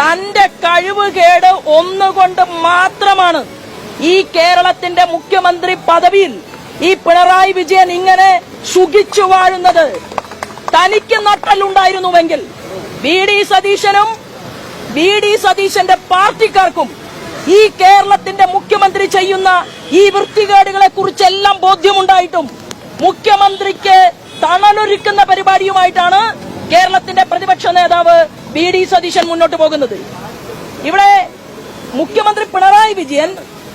തന്റെ കഴിവ് കേട് ഒന്നുകൊണ്ട് മാത്രമാണ് ഈ കേരളത്തിന്റെ മുഖ്യമന്ത്രി പദവിയിൽ ഈ പിണറായി വിജയൻ ഇങ്ങനെ സുഖിച്ചു വാഴുന്നത്. തനിക്ക് നട്ടലുണ്ടായിരുന്നുവെങ്കിൽ വി ഡി സതീശനും വി ഡി സതീശന്റെ പാർട്ടിക്കാർക്കും ഈ കേരളത്തിന്റെ മുഖ്യമന്ത്രി ചെയ്യുന്ന ഈ വൃത്തികേടുകളെ കുറിച്ചെല്ലാം ബോധ്യമുണ്ടായിട്ടും മുഖ്യമന്ത്രിക്ക് തണലൊരുക്കുന്ന പരിപാടിയുമായിട്ടാണ് കേരളത്തിന്റെ പ്രതിപക്ഷ നേതാവ് വി ഡി സതീശൻ മുന്നോട്ട് പോകുന്നത്. ഇവിടെ മുഖ്യമന്ത്രി പിണറായി വിജയൻ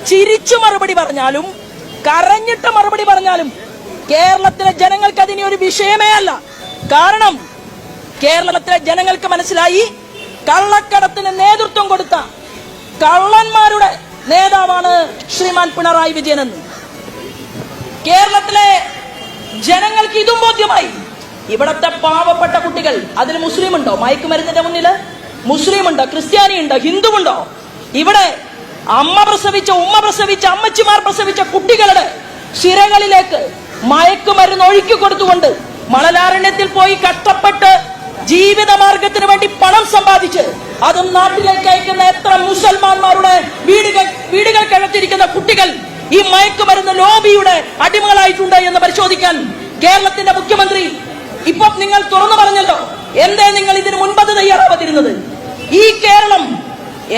ചിരിച്ചു മറുപടി പറഞ്ഞാലും കരഞ്ഞിട്ട് മറുപടി പറഞ്ഞാലും കേരളത്തിലെ ജനങ്ങൾക്ക് അതിനെ ഒരു വിഷയമേ അല്ല. കാരണം കേരളത്തിലെ ജനങ്ങൾക്ക് മനസ്സിലായി കള്ളക്കടത്തിന് നേതൃത്വം കൊടുത്ത കള്ളന്മാരുടെ നേതാവാണ് ശ്രീമാൻ പിണറായി വിജയൻ എന്ന് കേരളത്തിലെ ഇവിടത്തെ പാവപ്പെട്ട കുട്ടികൾ അതിൽ മുസ്ലിം ഉണ്ടോ മയക്കുമരുന്നിന്റെ മുന്നിൽ മുസ്ലിം ഉണ്ടോ ക്രിസ്ത്യാനി ഉണ്ടോ ഹിന്ദു ഉണ്ടോ ഇവിടെ അമ്മ പ്രസവിച്ച ഉമ്മ പ്രസവിച്ച അമ്മച്ചിമാർ പ്രസവിച്ച കുട്ടികളുടെ ശിരകളിലേക്ക് മയക്കുമരുന്ന് ഒഴുക്കി കൊടുത്തുകൊണ്ട് മണലാരണ്യത്തിൽ പോയി കഷ്ടപ്പെട്ട് ജീവിത മാർഗത്തിന് വേണ്ടി പണം സമ്പാദിച്ച് അതും നാട്ടിലേക്ക് അയക്കുന്ന എത്ര മുസൽമാന്മാരുടെ വീടുകൾ വീടുകൾ കഴിച്ചിരിക്കുന്ന കുട്ടികൾ ഈ മയക്കുമരുന്ന് ലോബിയുടെ അടിമകളായിട്ടുണ്ട് എന്ന് പരിശോധിക്കാൻ കേരളത്തിന്റെ മുഖ്യമന്ത്രി ഇപ്പൊ നിങ്ങൾ തുറന്നു പറഞ്ഞല്ലോ എന്തേ നിങ്ങൾ ഇതിന് മുൻപത് തയ്യാറാവാതിരുന്നത്? ഈ കേരളം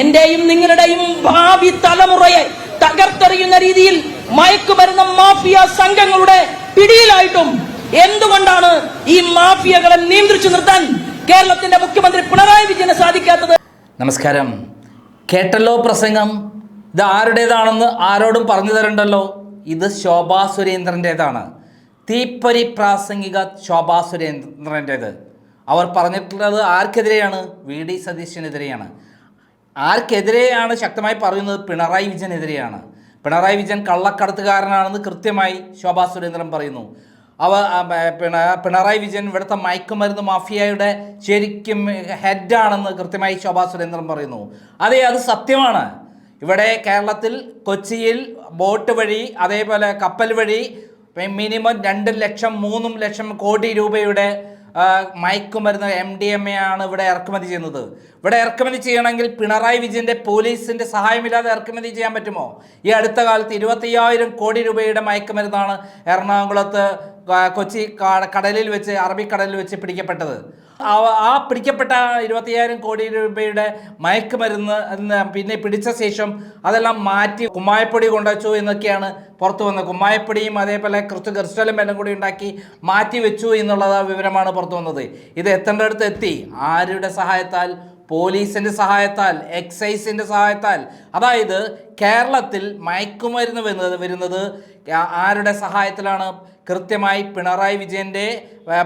എന്റെയും നിങ്ങളുടെയും ഭാവി തലമുറയെ തകർത്തെറിയുന്ന രീതിയിൽ മയക്കുമരുന്ന മാഫിയ സംഘങ്ങളുടെ പിടിയിലായിട്ടും എന്തുകൊണ്ടാണ് ഈ മാഫിയകളെ നിയന്ത്രിച്ചു നിർത്താൻ കേരളത്തിന്റെ മുഖ്യമന്ത്രി പിണറായി വിജയന് സാധിക്കാത്തത്? നമസ്കാരം. കേട്ടല്ലോ പ്രസംഗം. ഇത് ആരുടേതാണെന്ന് ആരോടും പറഞ്ഞു തരണ്ടല്ലോ. ഇത് ശോഭാ സുരേന്ദ്രന്റേതാണ് തീപ്പൊരി പ്രാസംഗിക ശോഭാ സുരേന്ദ്രന്റേത് അവർ പറഞ്ഞിട്ടുള്ളത് ആർക്കെതിരെയാണ്? വി. ഡി. സതീശനെതിരെയാണ്. ആർക്കെതിരെയാണ് ശക്തമായി പറയുന്നത്? പിണറായി വിജയനെതിരെയാണ്. പിണറായി വിജയൻ കള്ളക്കടത്തുകാരനാണെന്ന് കൃത്യമായി ശോഭാ സുരേന്ദ്രൻ പറയുന്നു. അവ പിണ പിണറായി വിജയൻ ഇവിടുത്തെ മയക്കുമരുന്ന് മാഫിയയുടെ ശരിക്കും ഹെഡാണെന്ന് കൃത്യമായി ശോഭാ സുരേന്ദ്രൻ പറയുന്നു. അതെ അത് സത്യമാണ്. ഇവിടെ കേരളത്തിൽ കൊച്ചിയിൽ ബോട്ട് വഴി അതേപോലെ കപ്പൽ വഴി മിനിമം രണ്ട് ലക്ഷം മൂന്നും ലക്ഷം കോടി രൂപയുടെ മയക്കുമരുന്ന് എം ഡി എം എ ആണ് ഇവിടെ ഇറക്കുമതി ചെയ്യുന്നത്. ഇവിടെ ഇറക്കുമതി ചെയ്യണമെങ്കിൽ പിണറായി വിജയന്റെ പോലീസിന്റെ സഹായമില്ലാതെ ഇറക്കുമതി ചെയ്യാൻ പറ്റുമോ? ഈ അടുത്ത കാലത്ത് ഇരുപത്തയ്യായിരം കോടി രൂപയുടെ മയക്കുമരുന്നാണ് എറണാകുളത്ത് കൊച്ചി കടലിൽ വെച്ച് അറബിക്കടലിൽ വെച്ച് പിടിക്കപ്പെട്ടത്. ആ- പിടിക്കപ്പെട്ട ഇരുപത്തിയായിരം കോടി രൂപയുടെ മയക്കുമരുന്ന് മരുന്ന് പിന്നെ പിടിച്ച ശേഷം അതെല്ലാം മാറ്റി കുമ്മായപ്പൊടി കൊണ്ടുവച്ചു എന്നൊക്കെയാണ് പുറത്തു വന്നത്. കുമ്മായപ്പൊടിയും അതേപോലെ ക്രിസ്തു ക്രിസ്റ്റലും എല്ലാം കൂടി ഉണ്ടാക്കി മാറ്റി വെച്ചു എന്നുള്ള വിവരമാണ് പുറത്തു വന്നത്. ഇത് എത്തേണ്ടടുത്ത് എത്തി. ആരുടെ സഹായത്താൽ പോലീസിന്റെ സഹായത്താൽ എക്സൈസിന്റെ സഹായത്താൽ. അതായത് കേരളത്തിൽ മയക്കുമരുന്ന് വരുന്നത് വരുന്നത് ആരുടെ സഹായത്തിലാണ്? കൃത്യമായി പിണറായി വിജയന്റെ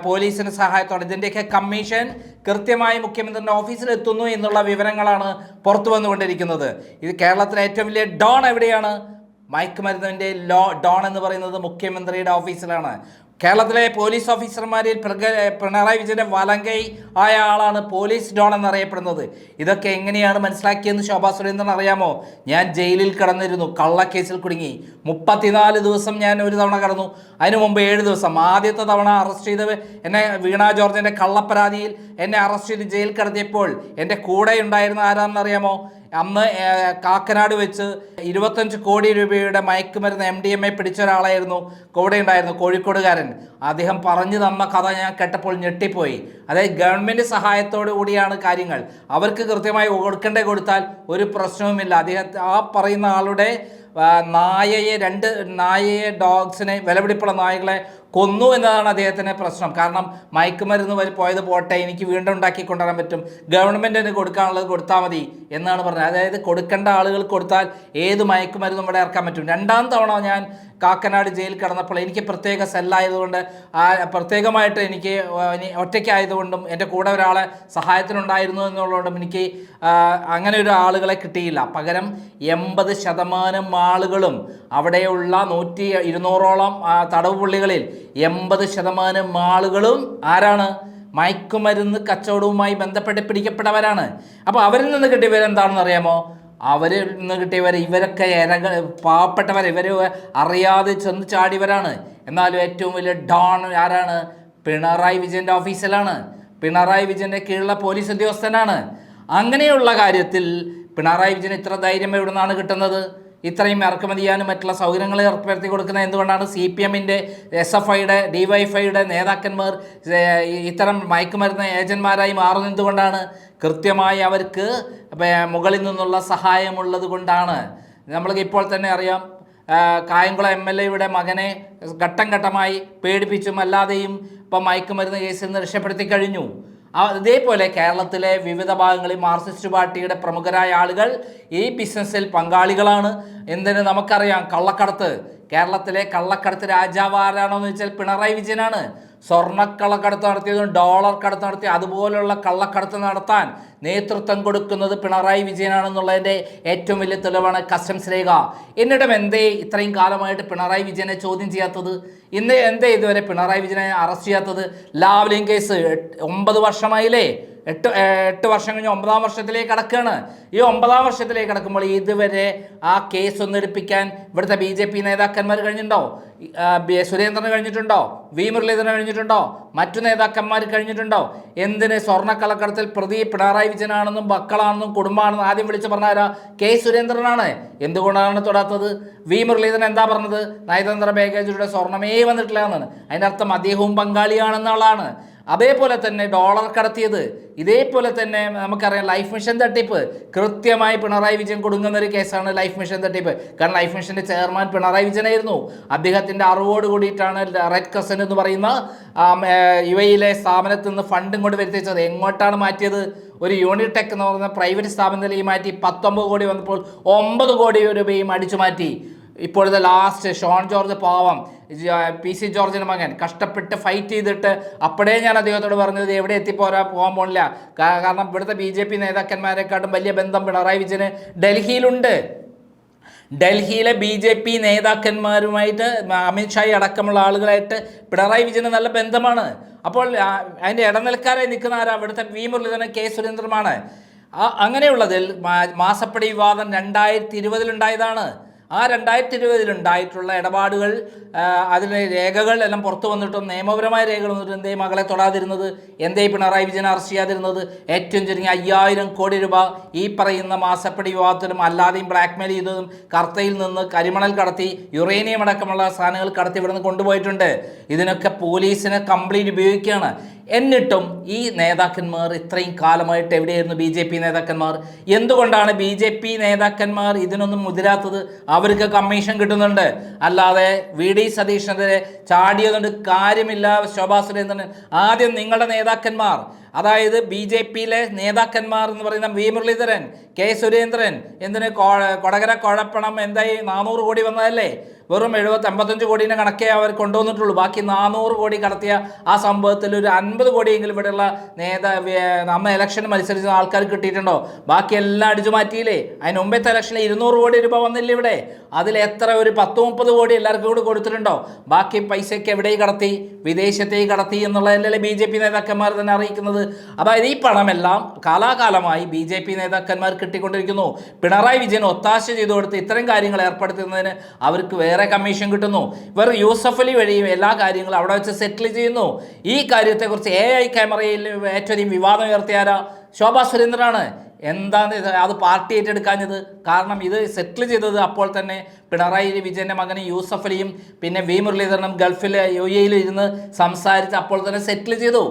പോലീസിന്റെ സഹായത്തോടെ. ഇതിന്റെയൊക്കെ കമ്മീഷൻ കൃത്യമായി മുഖ്യമന്ത്രിയുടെ ഓഫീസിൽ എത്തുന്നു എന്നുള്ള വിവരങ്ങളാണ് പുറത്തു വന്നുകൊണ്ടിരിക്കുന്നത്. ഇത് കേരളത്തിലെ ഏറ്റവും വലിയ ഡോൺ എവിടെയാണ്? മയക്കുമരുന്നിന്റെ ലോ ഡോൺ എന്ന് പറയുന്നത് മുഖ്യമന്ത്രിയുടെ ഓഫീസിലാണ്. കേരളത്തിലെ പോലീസ് ഓഫീസർമാരിൽ പിണറായി വിജയന്റെ വലങ്കൈ ആയ ആളാണ് പോലീസ് ഡോൺ എന്നറിയപ്പെടുന്നത്. ഇതൊക്കെ എങ്ങനെയാണ് മനസ്സിലാക്കിയെന്ന് ശോഭാ സുരേന്ദ്രൻ അറിയാമോ? ഞാൻ ജയിലിൽ കിടന്നിരുന്നു കള്ളക്കേസിൽ കുടുങ്ങി. മുപ്പത്തിനാല് ദിവസം ഞാൻ ഒരു തവണ കടന്നു. അതിനു മുമ്പ് ഏഴ് ദിവസം. ആദ്യത്തെ തവണ അറസ്റ്റ് ചെയ്ത് എന്നെ വീണ ജോർജിന്റെ കള്ളപ്പരാതിയിൽ എന്നെ അറസ്റ്റ് ചെയ്ത് ജയിൽ കിടത്തിയപ്പോൾ എന്റെ കൂടെ ഉണ്ടായിരുന്ന ആരാണെന്നറിയാമോ? അന്ന് കാക്കനാട് വെച്ച് ഇരുപത്തഞ്ച് കോടി രൂപയുടെ മയക്കുമരുന്ന് എം ഡി എം എ പിടിച്ച ഒരാളായിരുന്നു കൂടെ ഉണ്ടായിരുന്നു കോഴിക്കോടുകാരൻ. അദ്ദേഹം പറഞ്ഞു തന്ന കഥ ഞാൻ കേട്ടപ്പോൾ ഞെട്ടിപ്പോയി. അതായത് ഗവൺമെന്റ് സഹായത്തോടു കൂടിയാണ് കാര്യങ്ങൾ. അവർക്ക് കൃത്യമായി കൊടുക്കേണ്ടേ കൊടുത്താൽ ഒരു പ്രശ്നവുമില്ല. അദ്ദേഹം ആ പറയുന്ന ആളുടെ നായയെ രണ്ട് നായയെ ഡോഗ്സിനെ വിലപിടിപ്പുള്ള നായകളെ കൊന്നു എന്നതാണ് അദ്ദേഹത്തിന് പ്രശ്നം. കാരണം മയക്കുമരുന്ന് വരെ പോയത് പോട്ടെ എനിക്ക് വീണ്ടും ഉണ്ടാക്കി കൊണ്ടുവരാൻ പറ്റും. ഗവൺമെന്റിന് കൊടുക്കാനുള്ളത് കൊടുത്താൽ മതി എന്നാണ് പറഞ്ഞത്. അതായത് കൊടുക്കേണ്ട ആളുകൾ കൊടുത്താൽ ഏത് മയക്കുമരുന്നും ഇവിടെ ഇറക്കാൻ പറ്റും. രണ്ടാം തവണ ഞാൻ കാക്കനാട് ജയിലിൽ കിടന്നപ്പോൾ എനിക്ക് പ്രത്യേക സെല്ലായതുകൊണ്ട് ആ പ്രത്യേകമായിട്ട് എനിക്ക് ഒറ്റയ്ക്കായതുകൊണ്ടും എന്റെ കൂടെ ഒരാളെ സഹായത്തിനുണ്ടായിരുന്നു എന്നുള്ളതുകൊണ്ടും എനിക്ക് അങ്ങനെ ഒരു ആളുകളെ കിട്ടിയില്ല. പകരം എൺപത് ശതമാനം ആളുകളും അവിടെയുള്ള നൂറ്റി ഇരുന്നൂറോളം തടവ് പുള്ളികളിൽ എൺപത് ശതമാനം ആളുകളും ആരാണ്? മയക്കുമരുന്ന് കച്ചവടവുമായി ബന്ധപ്പെട്ട് പിടിക്കപ്പെട്ടവരാണ്. അപ്പോൾ അവരിൽ നിന്ന് കിട്ടിയ എന്താണെന്ന് അറിയാമോ? അവരിൽ നിന്ന് കിട്ടിയവർ ഇവരൊക്കെ ഇരകൾ പാവപ്പെട്ടവർ ഇവർ അറിയാതെ ചെന്ന് ചാടിയവരാണ്. എന്നാലും ഏറ്റവും വലിയ ഡോൺ ആരാണ്? പിണറായി വിജയന്റെ ഓഫീസിലാണ്. പിണറായി വിജയന്റെ കീഴിലുള്ള പോലീസ് ഉദ്യോഗസ്ഥനാണ്. അങ്ങനെയുള്ള കാര്യത്തിൽ പിണറായി വിജയൻ ഇത്ര ധൈര്യം എവിടെ നിന്നാണ് കിട്ടുന്നത്? ഇത്രയും ഇറക്കുമതി ചെയ്യാനും മറ്റുള്ള സൗകര്യങ്ങൾ ഏർപ്പെടുത്തി കൊടുക്കുന്നത് എന്തുകൊണ്ടാണ് സി പി എമ്മിന്റെ എസ് എഫ് ഐയുടെ ഡി വൈ എഫ് ഐയുടെ നേതാക്കന്മാർ ഇത്തരം മയക്കുമരുന്ന് ഏജന്റ്മാരായി മാറുന്നത് എന്തുകൊണ്ടാണ്? കൃത്യമായി അവർക്ക് മുകളിൽ നിന്നുള്ള സഹായമുള്ളത് കൊണ്ടാണ്. നമ്മൾക്ക് ഇപ്പോൾ തന്നെ അറിയാം കായംകുളം എം എൽ എയുടെ മകനെ ഘട്ടം ഘട്ടമായി പേടിപ്പിച്ചും അല്ലാതെയും ഇപ്പം മയക്കുമരുന്ന് കേസിൽ നിന്ന് രക്ഷപ്പെടുത്തി കഴിഞ്ഞു. ആ, ഇതേപോലെ കേരളത്തിലെ വിവിധ ഭാഗങ്ങളിൽ മാർക്സിസ്റ്റ് പാർട്ടിയുടെ പ്രമുഖരായ ആളുകൾ ഈ ബിസിനസ്സിൽ പങ്കാളികളാണ്. എന്തിന് നമുക്കറിയാം. കള്ളക്കടത്ത്. കേരളത്തിലെ കള്ളക്കടത്ത് രാജാവ് ആരാണോ എന്ന് വെച്ചാൽ പിണറായി വിജയനാണ്. സ്വർണക്കള്ളക്കടത്ത് നടത്തിയതും ഡോളർ കടത്ത് നടത്തി അതുപോലുള്ള കള്ളക്കടത്ത് നടത്താൻ നേതൃത്വം കൊടുക്കുന്നത് പിണറായി വിജയനാണെന്നുള്ളതിന്റെ ഏറ്റവും വലിയ തെളിവാണ് കസ്റ്റംസ് രേഖ. എന്നിടം എന്തേ ഇത്രയും കാലമായിട്ട് പിണറായി വിജയനെ ചോദ്യം ചെയ്യാത്തത്? ഇന്ന് എന്തേ ഇതുവരെ പിണറായി വിജയനെ അറസ്റ്റ് ചെയ്യാത്തത്? ലാവ്ലിൻ കേസ് ഒമ്പത് വർഷമായില്ലേ? എട്ട് എട്ട് വർഷം കഴിഞ്ഞ് ഒമ്പതാം വർഷത്തിലേക്ക് കടക്കുകയാണ് ഈ ഒമ്പതാം വർഷത്തിലേക്ക് കടക്കുമ്പോൾ ഇതുവരെ ആ കേസ് ഒന്നെടുപ്പിക്കാൻ ഇവിടുത്തെ ബി ജെ പി നേതാക്കന്മാർ കഴിഞ്ഞിട്ടുണ്ടോ? സുരേന്ദ്രന് കഴിഞ്ഞിട്ടുണ്ടോ? വി. മുരളീധരന് കഴിഞ്ഞിട്ടുണ്ടോ? മറ്റു നേതാക്കന്മാർ കഴിഞ്ഞിട്ടുണ്ടോ? എന്തിന് സ്വർണക്കള്ളക്കടത്തിൽ പ്രതി പിണറായി വിജയനാണെന്നും മക്കളാണെന്നും കുടുംബമാണെന്നും ആദ്യം വിളിച്ച് പറഞ്ഞാരാ? കെ. സുരേന്ദ്രനാണ്. എന്തുകൊണ്ടാണ് തൊടാത്തത്? വി. മുരളീധരൻ എന്താ പറഞ്ഞത്? നയതന്ത്ര ബാഗേജിലൂടെ സ്വർണമേ വന്നിട്ടില്ല എന്നാണ്. അതിന്റെ അർത്ഥം അദ്ദേഹവും പങ്കാളിയാണെന്നുള്ളതാണ് അതേപോലെ തന്നെ ഡോളർ കടത്തിയത് ഇതേപോലെ തന്നെ നമുക്കറിയാം ലൈഫ് മിഷൻ തട്ടിപ്പ്. കൃത്യമായി പിണറായി വിജയൻ കൊടുങ്ങുന്ന ഒരു കേസാണ് ലൈഫ് മിഷൻ തട്ടിപ്പ്. കാരണം ലൈഫ് മിഷന്റെ ചെയർമാൻ പിണറായി വിജയനായിരുന്നു. അദ്ദേഹത്തിന്റെ അറിവോട് കൂടിയിട്ടാണ് റെഡ് കസൻ എന്ന് പറയുന്ന യു എയിലെ സ്ഥാപനത്തിൽ നിന്ന് ഫണ്ട് ഇങ്ങോട്ട് വരുത്തിച്ചത്. എങ്ങോട്ടാണ് മാറ്റിയത്? ഒരു യൂണിടെക് എന്ന് പറയുന്ന പ്രൈവറ്റ് സ്ഥാപനത്തിലേക്ക് മാറ്റി. പത്തൊമ്പത് കോടി വന്നപ്പോൾ ഒമ്പത് കോടി രൂപയും അടിച്ചു മാറ്റി. ഇപ്പോഴത്തെ ലാസ്റ്റ് ഷോൺ ജോർജ് പാവം പി സി ജോർജിന്റെ മകൻ. കഷ്ടപ്പെട്ട് ഫൈറ്റ് ചെയ്തിട്ട് അപ്പോഴേ ഞാൻ അദ്ദേഹത്തോട് പറഞ്ഞത് എവിടെ എത്തിപ്പോരാ പോകാൻ പോണില്ല. കാരണം ഇവിടുത്തെ ബി ജെ പി നേതാക്കന്മാരെക്കാട്ടും വലിയ ബന്ധം പിണറായി വിജയന് ഡൽഹിയിലുണ്ട്. ഡൽഹിയിലെ ബി ജെ പി നേതാക്കന്മാരുമായിട്ട് അമിത്ഷായി അടക്കമുള്ള ആളുകളായിട്ട് പിണറായി വിജയന് നല്ല ബന്ധമാണ്. അപ്പോൾ അതിന്റെ ഇടനിൽക്കാരായി നിൽക്കുന്ന ആരാ? ഇവിടുത്തെ വി മുരളീധരൻ കെ സുരേന്ദ്രമാണ് അങ്ങനെയുള്ളതിൽ മാസപ്പടി വിവാദം രണ്ടായിരത്തി ഇരുപതിലുണ്ടായതാണ് ആ രണ്ടായിരത്തി ഇരുപതിലുണ്ടായിട്ടുള്ള ഇടപാടുകൾ അതിലെ രേഖകൾ എല്ലാം പുറത്തു വന്നിട്ടും നിയമപരമായ രേഖകൾ വന്നിട്ടും എന്തേ മകളെ തൊടാതിരുന്നത് എന്തേ പിണറായി വിജയൻ അറസ്റ്റ് ചെയ്യാതിരുന്നത് ഏറ്റവും ചുരുങ്ങിയ അയ്യായിരം കോടി രൂപ ഈ പറയുന്ന മാസപ്പടി വിവാദത്തിലും അല്ലാതെയും ബ്ലാക്ക്മെയിൽ ചെയ്തതും കർത്തയിൽ നിന്ന് കരിമണൽ കടത്തി യുറേനിയം അടക്കമുള്ള സാധനങ്ങൾ കടത്തി ഇവിടുന്ന് കൊണ്ടുപോയിട്ടുണ്ട്. ഇതിനൊക്കെ പോലീസിനെ കംപ്ലീറ്റ് ഉപയോഗിക്കുകയാണ്. എന്നിട്ടും ഈ നേതാക്കന്മാർ ഇത്രയും കാലമായിട്ട് എവിടെയായിരുന്നു ബി ജെ പി നേതാക്കന്മാർ? എന്തുകൊണ്ടാണ് ബി ജെ പി നേതാക്കന്മാർ ഇതിനൊന്നും മുതിരാത്തത്? അവർക്ക് കമ്മീഷൻ കിട്ടുന്നുണ്ട്. അല്ലാതെ വി ഡി സതീഷിനെതിരെ ചാടിയതുകൊണ്ട് കാര്യമില്ല ശോഭാ സുരേന്ദ്രൻ ആദ്യം നിങ്ങളുടെ നേതാക്കന്മാർ അതായത് ബി ജെ പിയിലെ നേതാക്കന്മാർ എന്ന് പറയുന്ന വി മുരളീധരൻ കെ സുരേന്ദ്രൻ എന്തിന് കൊടകര കുഴപ്പണം എന്തായി നാനൂറ് കോടി വന്നതല്ലേ? വെറും എഴുപത്തി അമ്പത്തഞ്ച് കോടീന്റെ കണക്കേ അവർ കൊണ്ടുവന്നിട്ടുള്ളൂ. ബാക്കി നാനൂറ് കോടി കടത്തിയ ആ സംഭവത്തിൽ ഒരു അൻപത് കോടിയെങ്കിലും ഇവിടെയുള്ള നേതാ നമ്മ ഇലക്ഷൻ മത്സരിച്ച ആൾക്കാർ കിട്ടിയിട്ടുണ്ടോ? ബാക്കി എല്ലാം അടിച്ചു മാറ്റിയില്ലേ? അതിന് മുമ്പത്തെ ഇലക്ഷനിൽ ഇരുന്നൂറ് കോടി രൂപ വന്നില്ലേ ഇവിടെ? അതിൽ എത്ര ഒരു പത്ത് മുപ്പത് കോടി എല്ലാവർക്കും കൂടി കൊടുത്തിട്ടുണ്ടോ? ബാക്കി പൈസയ്ക്ക് എവിടെയും കടത്തി വിദേശത്തേക്ക് കടത്തി എന്നുള്ളതല്ലേ ബി ജെ പി നേതാക്കന്മാർ തന്നെ അറിയിക്കുന്നത്? അതായത് ഈ പണമെല്ലാം കാലാകാലമായി ബി ജെ പി നേതാക്കന്മാർ കിട്ടിക്കൊണ്ടിരിക്കുന്നു. പിണറായി വിജയൻ ഒത്താശ ചെയ്തു കൊടുത്ത് ഇത്തരം കാര്യങ്ങൾ ഏർപ്പെടുത്തുന്നതിന് അവർക്ക് വേറെ കമ്മീഷൻ കിട്ടുന്നു. ഇവർ യൂസഫ് അലി വഴിയും എല്ലാ കാര്യങ്ങളും അവിടെ വെച്ച് സെറ്റിൽ ചെയ്യുന്നു. ഈ കാര്യത്തെക്കുറിച്ച് എ ഐ ക്യാമറയിൽ ഏറ്റവും വിവാദം ഉയർത്തിയാരാ? ശോഭാ സുരേന്ദ്രനാണ്. എന്താണ് അത് പാർട്ടി ഏറ്റെടുക്കാഞ്ഞത്? കാരണം ഇത് സെറ്റിൽ ചെയ്തത് അപ്പോൾ തന്നെ പിണറായി വിജയന്റെ മകന് യൂസഫ് അലിയും പിന്നെ വി മുരളീധരനും ഗൾഫിൽ യു എയിൽ ഇരുന്ന് സംസാരിച്ച് അപ്പോൾ തന്നെ സെറ്റിൽ ചെയ്തു.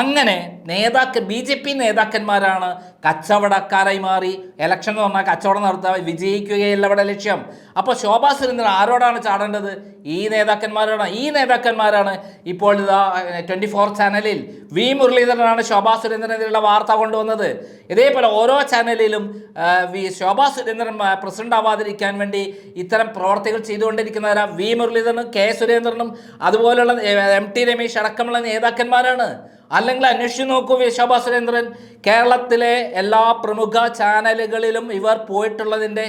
അങ്ങനെ നേതാക്കൾ ബി ജെ പി നേതാക്കന്മാരാണ് കച്ചവടക്കാരായി മാറി. ഇലക്ഷൻ എന്ന് പറഞ്ഞാൽ കച്ചവടം നടത്താൻ വിജയിക്കുകയല്ല ഇവിടെ ലക്ഷ്യം. അപ്പോൾ ശോഭാ സുരേന്ദ്രൻ ആരോടാണ് ചാടേണ്ടത്? ഈ നേതാക്കന്മാരാണ്. ഈ നേതാക്കന്മാരാണ് ഇപ്പോൾ ഇതാ ട്വന്റി ഫോർ ചാനലിൽ വി മുരളീധരനാണ് ശോഭാ സുരേന്ദ്രനെതിരെയുള്ള വാർത്ത കൊണ്ടുവന്നത്. ഇതേപോലെ ഓരോ ചാനലിലും വി ശോഭാ സുരേന്ദ്രൻ പ്രസിഡന്റ് ആവാതിരിക്കാൻ വേണ്ടി ഇത്തരം പ്രവർത്തികൾ ചെയ്തുകൊണ്ടിരിക്കുന്നവരാണ് വി മുരളീധരനും കെ സുരേന്ദ്രനും അതുപോലുള്ള എം ടി രമേശ് അടക്കമുള്ള നേതാക്കന്മാരാണ്. അല്ലെങ്കിൽ അന്വേഷിച്ചു നോക്കൂ വി സുരേന്ദ്രൻ. കേരളത്തിലെ എല്ലാ പ്രമുഖ ചാനലുകളിലും ഇവർ പോയിട്ടുള്ളതിന്റെ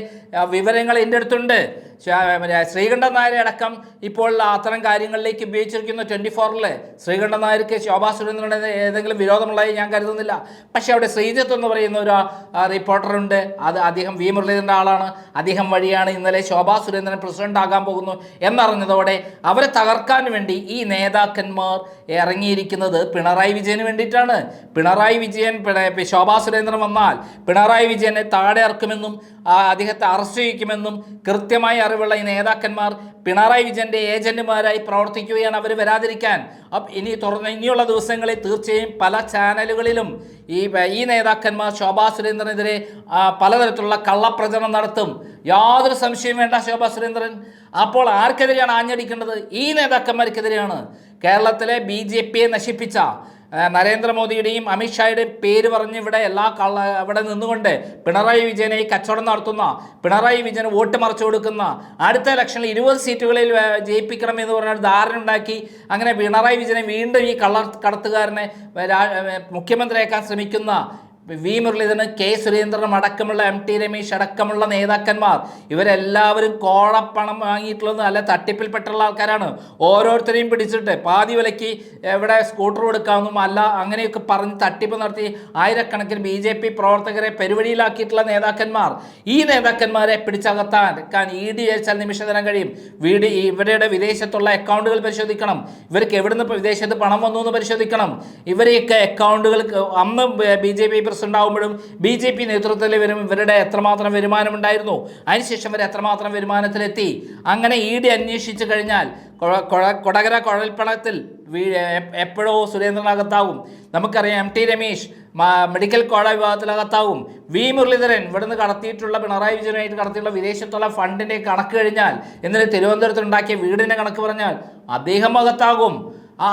വിവരങ്ങൾ എന്റെ അടുത്തുണ്ട് മറ്റേ ശ്രീകണ്ഠൻ നായരെ അടക്കം ഇപ്പോൾ അത്തരം കാര്യങ്ങളിലേക്ക് ഉപയോഗിച്ചിരിക്കുന്ന ട്വന്റി ഫോറിൽ ശ്രീകണ്ഠൻ നായർക്ക് ശോഭാ സുരേന്ദ്രന്റെ ഏതെങ്കിലും വിരോധമുള്ളതായി ഞാൻ കരുതുന്നില്ല. പക്ഷേ അവിടെ ശ്രീജിത്ത് എന്ന് പറയുന്ന ഒരു റിപ്പോർട്ടറുണ്ട്. അത് അദ്ദേഹം വി. മുരളീധരന്റെ ആളാണ്. അദ്ദേഹം വഴിയാണ് ഇന്നലെ ശോഭാ സുരേന്ദ്രൻ പ്രസിഡന്റ് ആകാൻ പോകുന്നു എന്നറിഞ്ഞതോടെ അവരെ തകർക്കാൻ വേണ്ടി ഈ നേതാക്കന്മാർ ഇറങ്ങിയിരിക്കുന്നത് പിണറായി വിജയന് വേണ്ടിയിട്ടാണ്. പിണറായി വിജയൻ ശോഭാ സുരേന്ദ്രൻ വന്നാൽ പിണറായി വിജയനെ താഴെ ഇറക്കുമെന്നും അദ്ദേഹത്തെ അറസ്റ്റ് ചെയ്യിക്കുമെന്നും കൃത്യമായി അറിവുള്ള ഈ നേതാക്കന്മാർ പിണറായി വിജയന്റെ ഏജന്റുമാരായി പ്രവർത്തിക്കുകയാണ് അവർ വരാതിരിക്കാൻ. ഇനി തുറന്ന് ഇനിയുള്ള ദിവസങ്ങളിൽ തീർച്ചയായും പല ചാനലുകളിലും ഈ ഈ നേതാക്കന്മാർ ശോഭാ സുരേന്ദ്രനെതിരെ പലതരത്തിലുള്ള കള്ളപ്രചരണം നടത്തും. യാതൊരു സംശയം വേണ്ട ശോഭാ സുരേന്ദ്രൻ. അപ്പോൾ ആർക്കെതിരെയാണ് ആഞ്ഞടിക്കേണ്ടത്? ഈ നേതാക്കന്മാർക്കെതിരെയാണ്. കേരളത്തിലെ ബി ജെ പിയെ നശിപ്പിച്ച നരേന്ദ്രമോദിയുടെയും അമിത്ഷായുടെയും പേര് പറഞ്ഞ് ഇവിടെ എല്ലാ കള്ള ഇവിടെ നിന്നുകൊണ്ട് പിണറായി വിജയനെ ഈ കച്ചവടം നടത്തുന്ന പിണറായി വിജയന് വോട്ട് മറച്ചു കൊടുക്കുന്ന അടുത്ത ഇലക്ഷനിൽ ഇരുപത് സീറ്റുകളിൽ ജയിപ്പിക്കണം എന്ന് പറഞ്ഞാൽ ധാരണ ഉണ്ടാക്കി അങ്ങനെ പിണറായി വിജയനെ വീണ്ടും ഈ കള്ള കടത്തുകാരനെ മുഖ്യമന്ത്രിയാക്കാൻ ശ്രമിക്കുന്ന വി മുരളീധരൻ കെ സുരേന്ദ്രനും അടക്കമുള്ള എം ടി രമേശ് അടക്കമുള്ള നേതാക്കന്മാർ. ഇവരെല്ലാവരും കോളപ്പണം വാങ്ങിയിട്ടുള്ളത് അല്ല തട്ടിപ്പിൽപ്പെട്ടുള്ള ആൾക്കാരാണ്. ഓരോരുത്തരെയും പിടിച്ചിട്ട് പാതി വിലയ്ക്ക് എവിടെ സ്കൂട്ടർ കൊടുക്കാമെന്നും അല്ല അങ്ങനെയൊക്കെ പറഞ്ഞ് തട്ടിപ്പ് നടത്തി ആയിരക്കണക്കിന് ബി ജെ പി പ്രവർത്തകരെ പെരുവഴിയിലാക്കിയിട്ടുള്ള നേതാക്കന്മാർ. ഈ നേതാക്കന്മാരെ പിടിച്ചകത്താൻ ഇ ഡി അയച്ചാൽ തരാൻ കഴിയും. വീട് ഇവരുടെ വിദേശത്തുള്ള അക്കൗണ്ടുകൾ പരിശോധിക്കണം. ഇവർക്ക് എവിടുന്ന് വിദേശത്ത് പണം വന്നു എന്ന് പരിശോധിക്കണം. ഇവരെയൊക്കെ അക്കൗണ്ടുകൾ അന്ന് ബി ജെ പി പ്രസിഡന്റ് ഉണ്ടാകുമ്പോഴും ബി ജെ പി നേതൃത്വത്തിൽ വരും ഇവരുടെ എത്രമാത്രം വരുമാനം ഉണ്ടായിരുന്നു? അതിനുശേഷം ഇവർ എത്രമാത്രം വരുമാനത്തിലെത്തി? അങ്ങനെ ഇ ഡി അന്വേഷിച്ചു കഴിഞ്ഞാൽ കൊടകര കുഴൽപ്പണത്തിൽ എപ്പോഴോ സുരേന്ദ്രനകത്താവും. നമുക്കറിയാം M T Ramesh medical college വിഭാഗത്തിലകത്താവും V Muraleedharan ഇവിടുന്ന് കടത്തിയിട്ടുള്ള പിണറായി വിജയനായിട്ട് കടത്തിയിട്ടുള്ള വിദേശത്തുള്ള ഫണ്ടിന്റെ കണക്ക് കഴിഞ്ഞാൽ എന്നിട്ട് തിരുവനന്തപുരത്ത് ഉണ്ടാക്കിയ വീടിന്റെ കണക്ക് പറഞ്ഞാൽ അദ്ദേഹം അകത്താകും.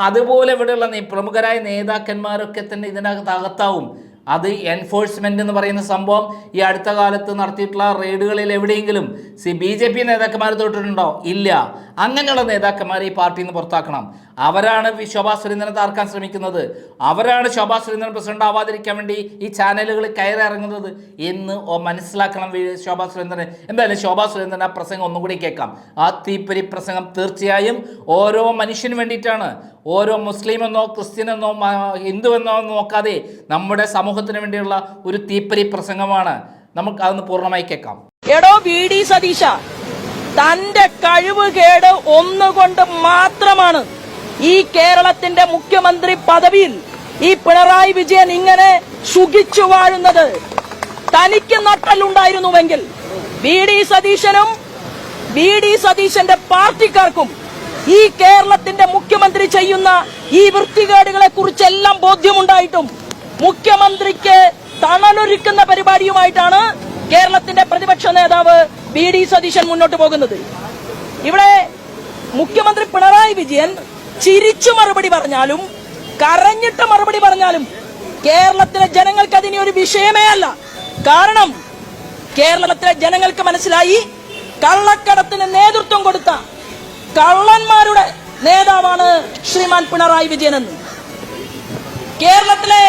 അതുപോലെ ഇവിടെയുള്ള പ്രമുഖരായ നേതാക്കന്മാരൊക്കെ തന്നെ ഇതിനകത്ത് അകത്താവും. അത് എൻഫോഴ്സ്മെന്റ് എന്ന് പറയുന്ന സംഭവം ഈ അടുത്ത കാലത്ത് നടത്തിയിട്ടുള്ള റെയ്ഡുകളിൽ എവിടെയെങ്കിലും സി ബി ജെ പി നേതാക്കന്മാർ തൊട്ടിട്ടുണ്ടോ? ഇല്ല. അങ്ങനെയുള്ള നേതാക്കന്മാരെ ഈ പാർട്ടിയിൽ നിന്ന് പുറത്താക്കണം. അവരാണ് ശോഭാ സുരേന്ദ്രനെ താർക്കാൻ ശ്രമിക്കുന്നത്. അവരാണ് ശോഭാ സുരേന്ദ്രൻ പ്രസിഡന്റ് ആവാതിരിക്കാൻ വേണ്ടി ഈ ചാനലുകൾ കയറിറങ്ങുന്നത് എന്ന് മനസ്സിലാക്കണം ശോഭാ സുരേന്ദ്രൻ എന്തായാലും ശോഭാ സുരേന്ദ്രൻ ആ പ്രസംഗം ഒന്നും കൂടി കേൾക്കാം. ആ തീപ്പരി പ്രസംഗം തീർച്ചയായും ഓരോ മനുഷ്യന് വേണ്ടിയിട്ടാണ്. ഓരോ മുസ്ലിം എന്നോ ക്രിസ്ത്യൻ എന്നോ ഹിന്ദു എന്നോ നോക്കാതെ നമ്മുടെ സമൂഹത്തിന് വേണ്ടിയുള്ള ഒരു തീപ്പരി പ്രസംഗമാണ്. നമുക്ക് അതൊന്ന് പൂർണമായി കേൾക്കാം. എടോ വി ഡി സതീശ തന്റെ കഴിവ് കേട് ഒന്നുകൊണ്ട് മാത്രമാണ്. ഈ കേരളത്തിന്റെ മുഖ്യമന്ത്രി പദവിയിൽ ഈ പിണറായി വിജയൻ ഇങ്ങനെ സുഖിച്ചു വാഴുന്നത് തനിക്ക് നട്ടലുണ്ടായിരുന്നുവെങ്കിൽ വി ഡി സതീശനും വി ഡി സതീശന്റെ പാർട്ടിക്കാർക്കും ഈ കേരളത്തിന്റെ മുഖ്യമന്ത്രി ചെയ്യുന്ന ഈ വൃത്തികേടുകളെ കുറിച്ചെല്ലാം ബോധ്യമുണ്ടായിട്ടും മുഖ്യമന്ത്രിക്ക് തണലൊരുക്കുന്ന പരിപാടിയുമായിട്ടാണ് കേരളത്തിന്റെ പ്രതിപക്ഷ നേതാവ് വി ഡി സതീശൻ മുന്നോട്ട് പോകുന്നത്. ഇവിടെ മുഖ്യമന്ത്രി പിണറായി വിജയൻ ചിരിച്ചു മറുപടി പറഞ്ഞാലും കരഞ്ഞിട്ട് മറുപടി പറഞ്ഞാലും കേരളത്തിലെ ജനങ്ങൾക്ക് അതിനെ ഒരു വിഷയമേ അല്ല. കാരണം കേരളത്തിലെ ജനങ്ങൾക്ക് മനസ്സിലായി കള്ളക്കടത്തിന് നേതൃത്വം കൊടുത്ത കള്ളന്മാരുടെ നേതാവാണ് ശ്രീമാൻ പിണറായി വിജയൻ എന്ന്. കേരളത്തിലെ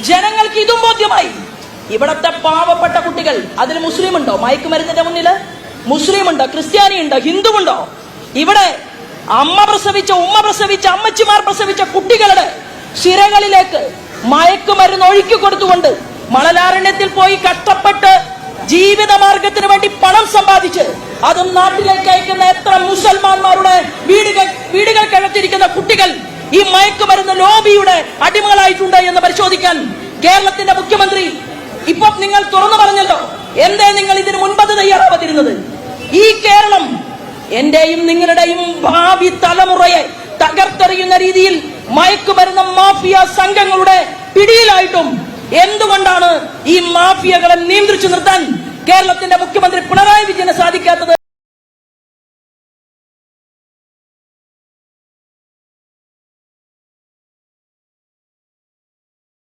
ജനങ്ങൾക്ക് ഇതും ബോധ്യമായി. ഇവിടത്തെ പാവപ്പെട്ട കുട്ടികൾ അതിൽ മുസ്ലിം ഉണ്ടോ മയക്കുമരുന്നിന്റെ മുന്നിൽ മുസ്ലിം ഉണ്ടോ ക്രിസ്ത്യാനി ഉണ്ടോ ഹിന്ദു ഉണ്ടോ ഇവിടെ അമ്മ പ്രസവിച്ച ഉമ്മ പ്രസവിച്ച അമ്മച്ചിമാർ പ്രസവിച്ച കുട്ടികളുടെ ശിരകളിലേക്ക് മയക്കുമരുന്ന് ഒഴുക്കി കൊടുത്തുകൊണ്ട് മണലാരണ്യത്തിൽ പോയി കഷ്ടപ്പെട്ട് ജീവിത മാർഗത്തിന് വേണ്ടി പണം സമ്പാദിച്ച് അതും നാട്ടിലേക്ക് അയക്കുന്ന എത്ര മുസൽമാന്മാരുടെ വീടുകൾ വീടുകൾ വീടുകൾക്കകത്തിരിക്കുന്ന കുട്ടികൾ ഈ മയക്കുമരുന്ന് ലോബിയുടെ അടിമകളായിട്ടുണ്ട് എന്ന് പരിശോധിക്കാൻ കേരളത്തിന്റെ മുഖ്യമന്ത്രി ഇപ്പൊ നിങ്ങൾ തുറന്നു പറഞ്ഞല്ലോ എന്തേ നിങ്ങൾ ഇതിന് മുൻപത് തയ്യാറാവാതിരുന്നത്? ഈ കേരളം എന്റെയും നിങ്ങളുടെയും ഭാവി തലമുറയെ തകർത്തെറിയുന്ന രീതിയിൽ മയക്കുമരുന്ന മാഫിയ സംഘങ്ങളുടെ പിടിയിലായിട്ടും എന്തുകൊണ്ടാണ് ഈ മാഫിയകളെ നിയന്ത്രിച്ചു നിർത്താൻ കേരളത്തിന്റെ മുഖ്യമന്ത്രി പിണറായി